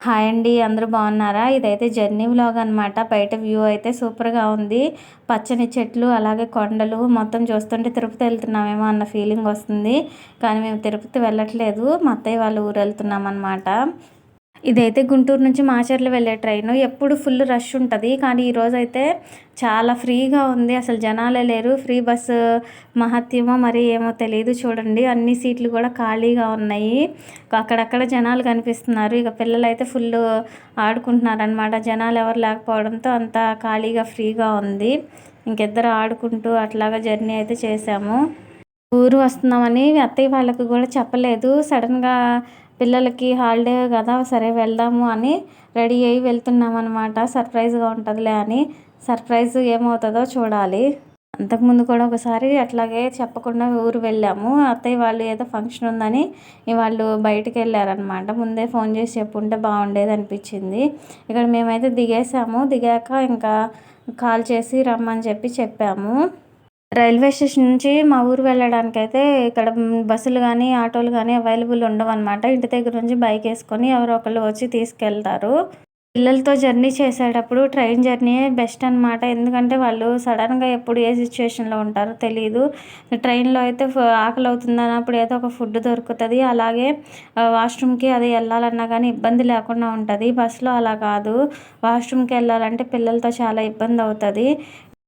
Hi అండి అందరూ బాగున్నారా? ఇదైతే జర్నీ వ్లాగ్ అనమాట బయట వ్యూ అయితే సూపర్గా ఉంది. పచ్చని చెట్లు అలాగే కొండలు మొత్తం చూస్తుంటే తిరుపతి వెళ్తున్నామేమో అన్న ఫీలింగ్ వస్తుంది. కానీ మేము తిరుపతి వెళ్ళట్లేదు. మా అత్తయ్య వాళ్ళ ఊరు వెళ్తున్నాం అనమాట ఇదైతే గుంటూరు నుంచి మాచర్లు వెళ్ళే ట్రైన్. ఎప్పుడు ఫుల్ రష్ ఉంటుంది. కానీ ఈరోజు అయితే చాలా ఫ్రీగా ఉంది. అసలు జనాలే లేరు. ఫ్రీ బస్సు మహత్యమో మరి ఏమో తెలియదు చూడండి. అన్ని సీట్లు కూడా ఖాళీగా ఉన్నాయి. అక్కడక్కడ జనాలు కనిపిస్తున్నారు. ఇక పిల్లలు అయితే ఫుల్ ఆడుకుంటున్నారనమాట జనాలు ఎవరు లేకపోవడంతో అంత ఖాళీగా ఫ్రీగా ఉంది. ఇంకిద్దరు ఆడుకుంటూ అట్లాగా జర్నీ అయితే చేసాము ఊరు వస్తున్నామని అత్తయ్య వాళ్ళకి కూడా చెప్పలేదు. సడన్గా పిల్లలకి హాలిడే కదా సరే వెళ్దాము అని రెడీ అయ్యి వెళ్తున్నాం అనమాట సర్ప్రైజ్గా ఉంటుందిలే అని. సర్ప్రైజ్ ఏమవుతుందో చూడాలి. అంతకుముందు కూడా ఒకసారి అట్లాగే చెప్పకుండా ఊరు వెళ్ళాము. అత్తయ్య వాళ్ళు ఏదో ఫంక్షన్ ఉందని వాళ్ళు బయటికి వెళ్ళారనమాట ముందే ఫోన్ చేసి చెప్పుంటే బాగుండేది అనిపించింది. ఇక్కడ మేమైతే దిగేసాము. దిగాక ఇంకా కాల్ చేసి రమ్మని చెప్పి చెప్పాము. రైల్వే స్టేషన్ నుంచి మా ఊరు వెళ్ళడానికి అయితే ఇక్కడ బస్సులు కానీ ఆటోలు కానీ అవైలబుల్ ఉండవు అనమాట ఇంటి దగ్గర నుంచి బైక్ వేసుకొని ఎవరో ఒకళ్ళు వచ్చి తీసుకెళ్తారు. పిల్లలతో జర్నీ చేసేటప్పుడు ట్రైన్ జర్నీ బెస్ట్ అనమాట ఎందుకంటే వాళ్ళు సడన్గా ఎప్పుడు ఏ సిచ్యువేషన్లో ఉంటారో తెలియదు ట్రైన్లో అయితే ఆకలి అవుతుంది అన్నప్పుడు ఏదో ఒక ఫుడ్ దొరుకుతుంది. అలాగే వాష్రూమ్కి అది వెళ్ళాలన్నా కానీ ఇబ్బంది లేకుండా ఉంటుంది. బస్సులో అలా కాదు. వాష్రూమ్కి వెళ్ళాలంటే పిల్లలతో చాలా ఇబ్బంది అవుతుంది.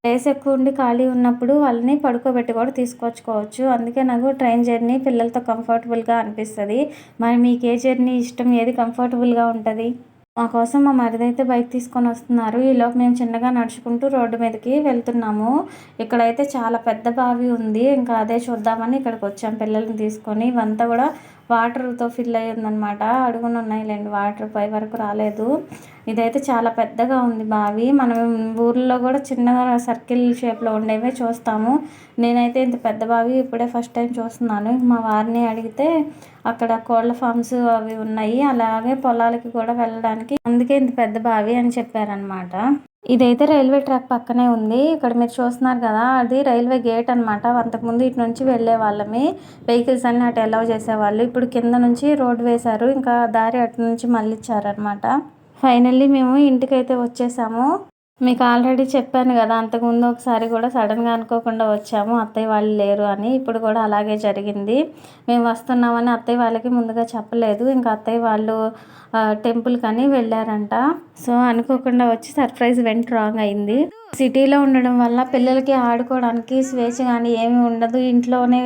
ప్లేస్ ఎక్కువ ఉండి ఖాళీ ఉన్నప్పుడు వాళ్ళని పడుకోబెట్టి కూడా తీసుకొచ్చుకోవచ్చు. అందుకే నాకు ట్రైన్ జర్నీ పిల్లలతో కంఫర్టబుల్గా అనిపిస్తుంది. మరి మీకు ఏ జర్నీ ఇష్టం? ఏది కంఫర్టబుల్గా ఉంటుంది? మా కోసం మా మరిదైతే బైక్ తీసుకొని వస్తున్నారు. ఈలోపు మేము చిన్నగా నడుచుకుంటూ రోడ్డు మీదకి వెళ్తున్నాము. ఇక్కడైతే చాలా పెద్ద బావి ఉంది. ఇంకా అదే చూద్దామని ఇక్కడికి వచ్చాం. పిల్లల్ని తీసుకొని ఇవంతా కూడా వాటర్తో ఫిల్ అయ్యిందనమాట అడుగున ఉన్నాయిలేండి వాటర్ పై వరకు రాలేదు. ఇదైతే చాలా పెద్దగా ఉంది బావి. మనం ఊర్లో కూడా చిన్నగా సర్కిల్ షేప్లో ఉండేవే చూస్తాము. నేనైతే ఇంత పెద్ద బావి ఇప్పుడే ఫస్ట్ టైం చూస్తున్నాను. మా వారిని అడిగితే అక్కడ కోళ్ళ ఫామ్స్ అవి ఉన్నాయి. అలాగే పొలాలకి కూడా వెళ్ళడానికి అందుకే ఇంత పెద్ద బావి అని చెప్పారనమాట ఇదైతే రైల్వే ట్రాక్ పక్కనే ఉంది. ఇక్కడ మీరు చూస్తున్నారు కదా అది రైల్వే గేట్ అనమాట అంతకుముందు ఇటు నుంచి వెళ్ళే వాళ్ళమే. వెహికల్స్ అన్ని అటు అలౌ చేసేవాళ్ళు. ఇప్పుడు కింద నుంచి రోడ్ వేశారు. ఇంకా దారి అటు నుంచి మళ్ళిచ్చారనమాట ఫైనల్లీ మేము ఇంటికైతే వచ్చేసాము. మీకు ఆల్రెడీ చెప్పాను కదా అంతకుముందు ఒకసారి కూడా సడన్గా అనుకోకుండా వచ్చాము అత్తయ్య వాళ్ళు లేరు అని. ఇప్పుడు కూడా అలాగే జరిగింది. మేము వస్తున్నామని అత్తయ్య వాళ్ళకి ముందుగా చెప్పలేదు. ఇంకా అత్తయ్య వాళ్ళు టెంపుల్ అని వెళ్ళారంట. సో అనుకోకుండా వచ్చి సర్ప్రైజ్ వెంట రాంగ్ అయింది. సిటీలో ఉండడం వల్ల పిల్లలకి ఆడుకోవడానికి స్వేచ్ఛ కానీ ఏమి ఉండదు. ఇంట్లోనే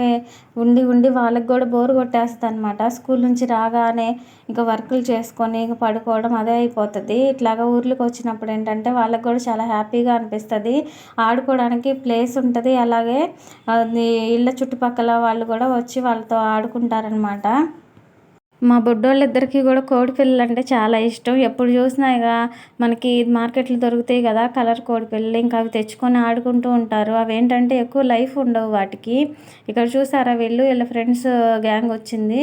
ఉండి ఉండి వాళ్ళకి కూడా బోర్ కొట్టేస్తుంది అనమాట స్కూల్ నుంచి రాగానే ఇంకా వర్కులు చేసుకొని ఇంకా పడుకోవడం అదే అయిపోతుంది. ఇట్లాగా ఊర్లకు వచ్చినప్పుడు ఏంటంటే వాళ్ళకి కూడా చాలా హ్యాపీగా అనిపిస్తుంది. ఆడుకోవడానికి ప్లేస్ ఉంటుంది. అలాగే ఇళ్ళ చుట్టుపక్కల వాళ్ళు కూడా వచ్చి వాళ్ళతో ఆడుకుంటారనమాట మా బొడ్డోళ్ళిద్దరికీ కూడా కోడి పిల్లలు అంటే చాలా ఇష్టం. ఎప్పుడు చూసినా ఇక మనకి మార్కెట్లో దొరుకుతాయి కదా కలర్ కోడి పిల్లలు ఇంకా అవి తెచ్చుకొని ఆడుకుంటూ ఉంటారు. అవి ఏంటంటే ఎక్కువ లైఫ్ ఉండవు వాటికి. ఇక్కడ చూసారా వీళ్ళు? వీళ్ళ ఫ్రెండ్స్ గ్యాంగ్ వచ్చింది.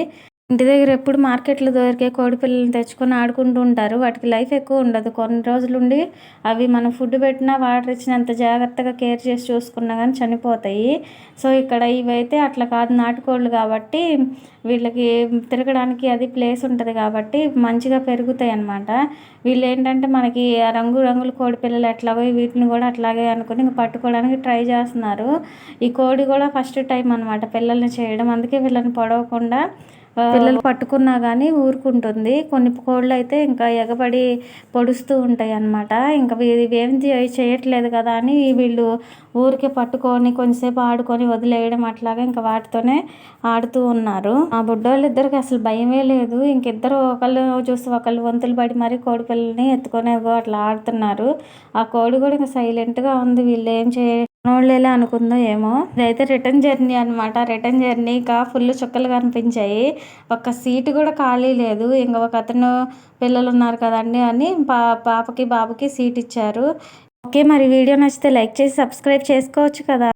ఇంటి దగ్గర ఎప్పుడు మార్కెట్లో దొరికే కోడి పిల్లల్ని తెచ్చుకొని ఆడుకుంటూ ఉంటారు. వాటికి లైఫ్ ఎక్కువ ఉండదు. కొన్ని రోజులుండి అవి మనం ఫుడ్ పెట్టినా వాటర్ ఇచ్చినంత జాగ్రత్తగా కేర్ చేసి చూసుకున్నా కానీ చనిపోతాయి. సో ఇక్కడ ఇవైతే అట్లా కాదు. నాటుకోళ్ళు కాబట్టి వీళ్ళకి తిరగడానికి అది ప్లేస్ ఉంటుంది కాబట్టి మంచిగా పెరుగుతాయి అన్నమాట. వీళ్ళు ఏంటంటే మనకి రంగు రంగుల కోడి పిల్లలు ఎట్లాగో వీటిని కూడా అట్లాగే అనుకుని పట్టుకోవడానికి ట్రై చేస్తున్నారు. ఈ కోడి కూడా ఫస్ట్ టైం అనమాట పిల్లల్ని చేయడం. అందుకే వీళ్ళని పొడవకుండా పిల్లలు పట్టుకున్నా కానీ ఊరుకుంటుంది. కొన్ని కోళ్ళు అయితే ఇంకా ఎగబడి పొడుస్తూ ఉంటాయి అన్నమాట ఇంకా ఇవేం చేయట్లేదు కదా అని వీళ్ళు ఊరికే పట్టుకొని కొంచెంసేపు ఆడుకొని వదిలేయడం అట్లాగా ఇంకా వాటితోనే ఆడుతూ ఉన్నారు. ఆ బుడ్డోళ్ళు ఇద్దరికి అసలు భయమే లేదు. ఇంకిద్దరు ఒకళ్ళు చూసి ఒకళ్ళు వంతులు పడి మరీ కోడి పిల్లల్ని ఎత్తుకొని అట్లా ఆడుతున్నారు. ఆ కోడి కూడా ఇంకా సైలెంట్గా ఉంది. వీళ్ళు ఏం చేయ నోళ్ళేలా అనుకుందో ఏమో. ఇదైతే రిటర్న్ జర్నీ అనమాట రిటర్న్ జర్నీ ఇంకా ఫుల్ చుక్కలు కనిపించాయి. ఒక సీటు కూడా ఖాళీ లేదు. ఇంకా ఒక అతను పిల్లలు ఉన్నారు కదండి అని పా పాపకి బాబుకి సీట్ ఇచ్చారు. ఓకే మరి వీడియో నచ్చితే లైక్ చేసి సబ్స్క్రైబ్ చేసుకోవచ్చు కదా.